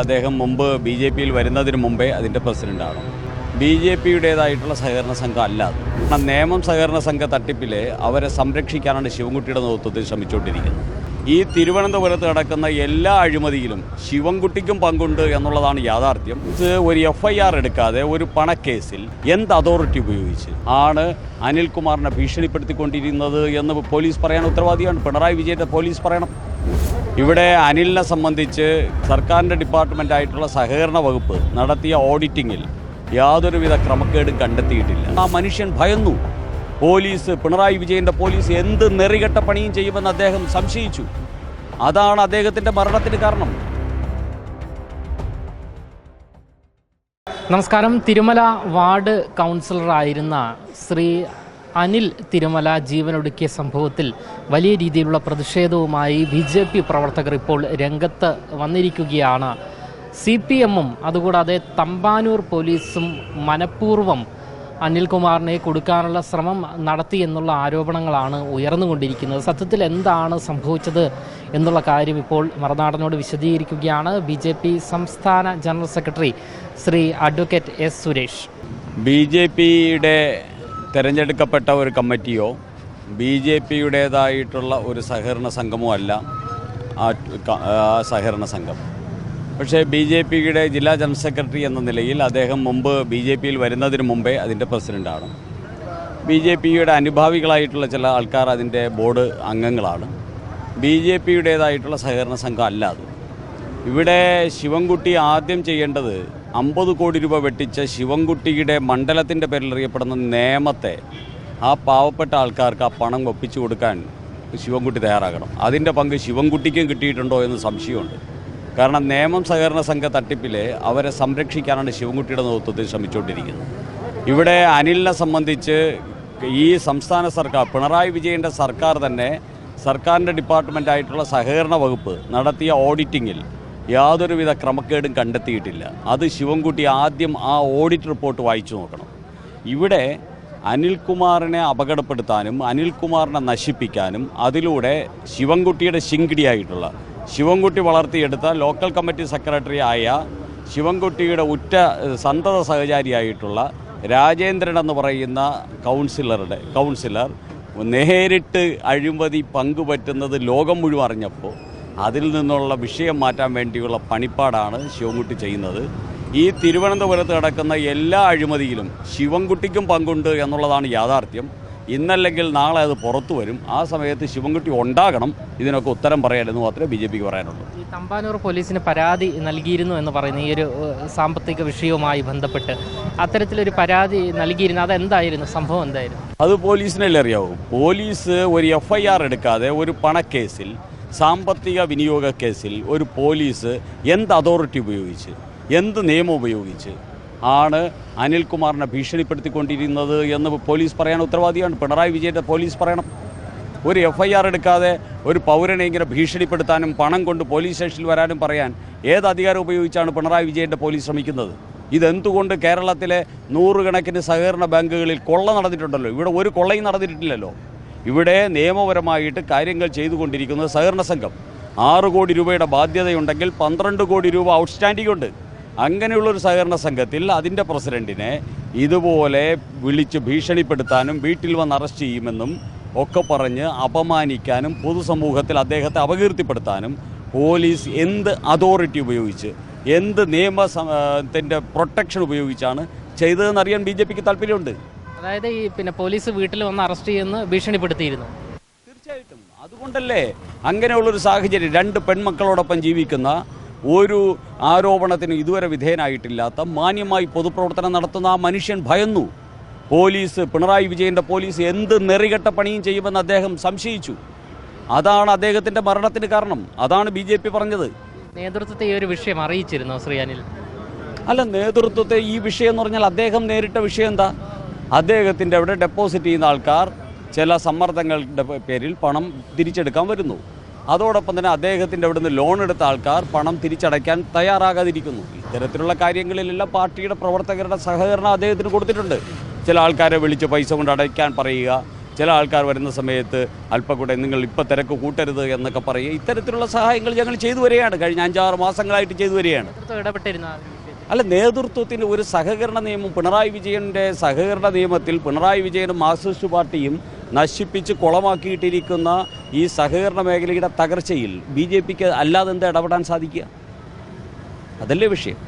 അദ്ദേഹം മുമ്പ് B J പിയിൽ വരുന്നതിന് മുമ്പേ അതിന്റെ പ്രസിഡന്റാണ് ബി ജെ പിയുടേതായിട്ടുള്ള സഹകരണ സംഘം അല്ല. കാരണം നിയമം സഹകരണ സംഘ തട്ടിപ്പിലെ അവരെ സംരക്ഷിക്കാനാണ് ശിവൻകുട്ടിയുടെ നേതൃത്വത്തിൽ ശ്രമിച്ചുകൊണ്ടിരിക്കുന്നത്. ഈ തിരുവനന്തപുരത്ത് നടക്കുന്ന എല്ലാ അഴിമതിയിലും ശിവൻകുട്ടിക്കും പങ്കുണ്ട് എന്നുള്ളതാണ് യാഥാർത്ഥ്യം. ഇത് ഒരു എഫ് ഐ ആർ എടുക്കാതെ ഒരു പണക്കേസിൽ എന്ത് അതോറിറ്റി ഉപയോഗിച്ച് ആണ് അനിൽകുമാറിനെ ഭീഷണിപ്പെടുത്തിക്കൊണ്ടിരുന്നത് എന്ന് പോലീസ് പറയാൻ ഉത്തരവാദിയാണ്? പിണറായി വിജയന്റെ പോലീസ് പറയണം. ഇവിടെ അനിലിനെ സംബന്ധിച്ച് സർക്കാരിന്റെ ഡിപ്പാർട്ട്മെന്റ് ആയിട്ടുള്ള സഹകരണ വകുപ്പ് നടത്തിയ ഓഡിറ്റിങ്ങിൽ യാതൊരുവിധ ക്രമക്കേടും കണ്ടെത്തിയിട്ടില്ല. ആ മനുഷ്യൻ ഭയന്നു. പോലീസ് പിണറായി വിജയന്റെ പോലീസ് എന്ത് നെറികെട്ട പണിയും ചെയ്യുമെന്ന് അദ്ദേഹം സംശയിച്ചു. അതാണ് അദ്ദേഹത്തിന്റെ മരണത്തിന് കാരണം. നമസ്കാരം. തിരുമല വാർഡ് കൗൺസിലറായിരുന്ന ശ്രീ അനിൽ തിരുമല ജീവനൊടുക്കിയ സംഭവത്തിൽ വലിയ രീതിയിലുള്ള പ്രതിഷേധവുമായി ബി ജെ പി പ്രവർത്തകർ ഇപ്പോൾ രംഗത്ത് വന്നിരിക്കുകയാണ്. സി പി എമ്മും അതുകൂടാതെ തമ്പാനൂർ പോലീസും മനഃപൂർവം അനിൽകുമാറിനെ കൊടുക്കാനുള്ള ശ്രമം നടത്തി എന്നുള്ള ആരോപണങ്ങളാണ് ഉയർന്നുകൊണ്ടിരിക്കുന്നത്. സത്യത്തിൽ എന്താണ് സംഭവിച്ചത് എന്നുള്ള കാര്യം ഇപ്പോൾ മറുനാടനോട് വിശദീകരിക്കുകയാണ് ബി ജെ പി സംസ്ഥാന general secretary Shri advocate S Suresh. B J പിയുടെ തിരഞ്ഞെടുക്കപ്പെട്ട ഒരു കമ്മിറ്റിയോ ബി ജെ പിയുടേതായിട്ടുള്ള ഒരു സഹകരണ സംഘമോ അല്ല ആ സഹകരണ സംഘം. പക്ഷേ ബി ജെ പിയുടെ ജില്ലാ ജനറൽ സെക്രട്ടറി എന്ന നിലയിൽ അദ്ദേഹം മുമ്പ് ബി ജെ പിയിൽ വരുന്നതിന് മുമ്പേ അതിന്റെ പ്രസിഡന്റാണ് ബി ജെ പിയുടെ അനുഭാവികളായിട്ടുള്ള ചില ആൾക്കാർ അതിന്റെ ബോർഡ് അംഗങ്ങളാണ്. ബി ജെ പിയുടേതായിട്ടുള്ള സഹകരണ സംഘം അല്ല അത്. ഇവിടെ ശിവൻകുട്ടി ആദ്യം ചെയ്യേണ്ടത് അമ്പത് കോടി രൂപ വെട്ടിച്ച ശിവൻകുട്ടിയുടെ മണ്ഡലത്തിന്റെ പേരിൽ അറിയപ്പെടുന്ന നിയമത്തെ ആ പാവപ്പെട്ട ആൾക്കാർക്ക് ആ പണം ഒപ്പിച്ചു കൊടുക്കാൻ ശിവൻകുട്ടി തയ്യാറാകണം. അതിന്റെ പങ്ക് ശിവൻകുട്ടിക്കും കിട്ടിയിട്ടുണ്ടോ എന്ന് സംശയമുണ്ട്. കാരണം നേമം സഹകരണ സംഘ തട്ടിപ്പിലെ അവരെ സംരക്ഷിക്കാനാണ് ശിവൻകുട്ടിയുടെ നേതൃത്വത്തിൽ ശ്രമിച്ചുകൊണ്ടിരിക്കുന്നത്. ഇവിടെ അനിലിനെ സംബന്ധിച്ച് ഈ സംസ്ഥാന സർക്കാർ പിണറായി വിജയന്റെ സർക്കാർ തന്നെ സർക്കാരിന്റെ ഡിപ്പാർട്ട്മെന്റായിട്ടുള്ള സഹകരണ വകുപ്പ് നടത്തിയ ഓഡിറ്റിങ്ങിൽ യാതൊരുവിധ ക്രമക്കേടും കണ്ടെത്തിയിട്ടില്ല. അത് ശിവൻകുട്ടി ആദ്യം ആ ഓഡിറ്റ് റിപ്പോർട്ട് വായിച്ചു നോക്കണം. ഇവിടെ അനിൽകുമാറിനെ അപകടപ്പെടുത്താനും അനിൽകുമാറിനെ നശിപ്പിക്കാനും അതിലൂടെ ശിവൻകുട്ടിയുടെ ശിങ്കിടിയായിട്ടുള്ള ശിവൻകുട്ടി വളർത്തിയെടുത്ത ലോക്കൽ കമ്മിറ്റി സെക്രട്ടറി ആയ ശിവൻകുട്ടിയുടെ ഉറ്റ സന്തത സഹചാരിയായിട്ടുള്ള രാജേന്ദ്രൻ എന്ന് പറയുന്ന കൗൺസിലറുടെ കൗൺസിലർ നേരിട്ട് അഴിമതി പങ്കുപറ്റുന്നത് ലോകം മുഴുവൻ അറിഞ്ഞപ്പോൾ അതിൽ നിന്നുള്ള വിഷയം മാറ്റാൻ വേണ്ടിയുള്ള പണിപ്പാടാണ് ശിവൻകുട്ടി ചെയ്യുന്നത്. ഈ തിരുവനന്തപുരത്ത് കിടക്കുന്ന എല്ലാ അഴിമതിയിലും ശിവൻകുട്ടിക്കും പങ്കുണ്ട് എന്നുള്ളതാണ് യാഥാർത്ഥ്യം. ഇന്നല്ലെങ്കിൽ നാളെ അത് പുറത്തു വരും. ആ സമയത്ത് ശിവൻകുട്ടി ഉണ്ടാകണം. ഇതിനൊക്കെ ഉത്തരം പറയാനെന്ന് മാത്രമേ ബി ജെ പിക്ക് പറയാനുള്ളൂ. ഈ തമ്പാനൂർ പോലീസിന് പരാതി നൽകിയിരുന്നു എന്ന് പറയുന്ന ഈ ഒരു സാമ്പത്തിക വിഷയവുമായി ബന്ധപ്പെട്ട് അത്തരത്തിലൊരു പരാതി നൽകിയിരുന്നു. അതെന്തായിരുന്നു? സംഭവം എന്തായിരുന്നു? അത് പോലീസിനല്ലേ അറിയാവൂ? പോലീസ് ഒരു എഫ് ഐ ആർ എടുക്കാതെ ഒരു പണക്കേസിൽ സാമ്പത്തിക വിനിയോഗ കേസിൽ ഒരു പോലീസ് എന്ത് അതോറിറ്റി ഉപയോഗിച്ച് എന്ത് നിയമം ഉപയോഗിച്ച് ആണ് അനിൽകുമാറിനെ ഭീഷണിപ്പെടുത്തിക്കൊണ്ടിരുന്നത് എന്ന് പോലീസ് പറയാൻ ഉത്തരവാദിയാണ്. പിണറായി വിജയന്റെ പോലീസ് പറയണം. ഒരു എഫ് ഐ ആർ എടുക്കാതെ ഒരു പൗരനെ ഇങ്ങനെ ഭീഷണിപ്പെടുത്താനും പണം കൊണ്ട് പോലീസ് സ്റ്റേഷനിൽ വരാനും പറയാൻ ഏത് അധികാരം ഉപയോഗിച്ചാണ് പിണറായി വിജയന്റെ പോലീസ് ശ്രമിക്കുന്നത്? ഇതെന്തുകൊണ്ട് കേരളത്തിലെ നൂറുകണക്കിന് സഹകരണ ബാങ്കുകളിൽ കൊള്ള നടന്നിട്ടുണ്ടല്ലോ? ഇവിടെ ഒരു കൊള്ളയും നടന്നിട്ടില്ലല്ലോ. ഇവിടെ നിയമപരമായിട്ട് കാര്യങ്ങൾ ചെയ്തുകൊണ്ടിരിക്കുന്നത് സഹകരണ സംഘം. ആറ് കോടി രൂപയുടെ ബാധ്യതയുണ്ടെങ്കിൽ പന്ത്രണ്ട് കോടി രൂപ ഔട്ട്സ്റ്റാൻഡിംഗ് ഉണ്ട്. അങ്ങനെയുള്ളൊരു സഹകരണ സംഘത്തിൽ അതിന്റെ പ്രസിഡന്റിനെ ഇതുപോലെ വിളിച്ച് ഭീഷണിപ്പെടുത്താനും വീട്ടിൽ വന്ന് അറസ്റ്റ് ചെയ്യുമെന്നും ഒക്കെ പറഞ്ഞ് അപമാനിക്കാനും പൊതുസമൂഹത്തിൽ അദ്ദേഹത്തെ അപകീർത്തിപ്പെടുത്താനും പോലീസ് എന്ത് അതോറിറ്റി ഉപയോഗിച്ച് എന്ത് നിയമത്തിന്റെ പ്രൊട്ടക്ഷൻ ഉപയോഗിച്ചാണ് ചെയ്തതെന്നറിയാൻ ബി ജെ പിക്ക് താല്പര്യമുണ്ട്. അതായത് ഈ പിന്നെ പോലീസ് വീട്ടിൽ വന്ന് അറസ്റ്റ് ചെയ്യുന്ന ഭീഷണിപ്പെടുത്തിയിരുന്നു. തീർച്ചയായിട്ടും. അതുകൊണ്ടല്ലേ അങ്ങനെയുള്ളൊരു സാഹചര്യം രണ്ട് പെൺമക്കളോടൊപ്പം ജീവിക്കുന്ന ഒരു ആരോപണത്തിന് ഇതുവരെ വിധേയനായിട്ടില്ലാത്ത മാന്യമായി പൊതുപ്രവർത്തനം നടത്തുന്ന ആ മനുഷ്യൻ ഭയന്നു. പോലീസ് പിണറായി വിജയന്റെ പോലീസ് എന്ത് നെറികെട്ട പണിയും ചെയ്യുമെന്ന് അദ്ദേഹം സംശയിച്ചു. അതാണ് അദ്ദേഹത്തിന്റെ മരണത്തിന് കാരണം. അതാണ് ബി ജെ പി പറഞ്ഞത്. നേതൃത്വത്തെ ഈ ഒരു വിഷയം അറിയിച്ചിരുന്നോ ശ്രീ അനിൽ? അല്ല നേതൃത്വത്തെ ഈ വിഷയം എന്ന് പറഞ്ഞാൽ അദ്ദേഹം നേരിട്ട വിഷയം എന്താ? അദ്ദേഹത്തിന്റെ അവിടെ ഡെപ്പോസിറ്റ് ചെയ്യുന്ന ആൾക്കാർ ചില സമ്മർദ്ദങ്ങളുടെ പേരിൽ പണം തിരിച്ചെടുക്കാൻ വരുന്നു. അതോടൊപ്പം തന്നെ അദ്ദേഹത്തിന്റെ അവിടുന്ന് ലോൺ എടുത്ത ആൾക്കാർ പണം തിരിച്ചടയ്ക്കാൻ തയ്യാറാകാതിരിക്കുന്നു. ഇത്തരത്തിലുള്ള കാര്യങ്ങളിലെല്ലാം പാർട്ടിയുടെ പ്രവർത്തകരുടെ സഹകരണം അദ്ദേഹത്തിന് കൊടുത്തിട്ടുണ്ട്. ചില ആൾക്കാരെ വിളിച്ച് പൈസ കൊണ്ട് അടയ്ക്കാൻ പറയുക ചില ആൾക്കാർ വരുന്ന സമയത്ത് അല്പം കൂടെ നിങ്ങൾ ഇപ്പോൾ തിരക്ക് കൂട്ടരുത് എന്നൊക്കെ പറയുക. ഇത്തരത്തിലുള്ള സഹായങ്ങൾ ഞങ്ങൾ ചെയ്തു വരികയാണ്. കഴിഞ്ഞ അഞ്ചാറ് മാസങ്ങളായിട്ട് ചെയ്തു വരികയാണ്. ഇടപെട്ടിരുന്ന. അല്ല നേതൃത്വത്തിന് ഒരു സഹകരണ നിയമം പിണറായി വിജയന്റെ സഹകരണ നിയമത്തിൽ പിണറായി വിജയനും മാർക്സിസ്റ്റ് പാർട്ടിയും നശിപ്പിച്ച് കുളമാക്കിയിട്ടിരിക്കുന്ന ഈ സഹകരണ മേഖലയുടെ തകർച്ചയിൽ ബി ജെ പിക്ക് അല്ലാതെ എന്താ ഇടപെടാൻ സാധിക്കുക? അതല്ലേ വിഷയം.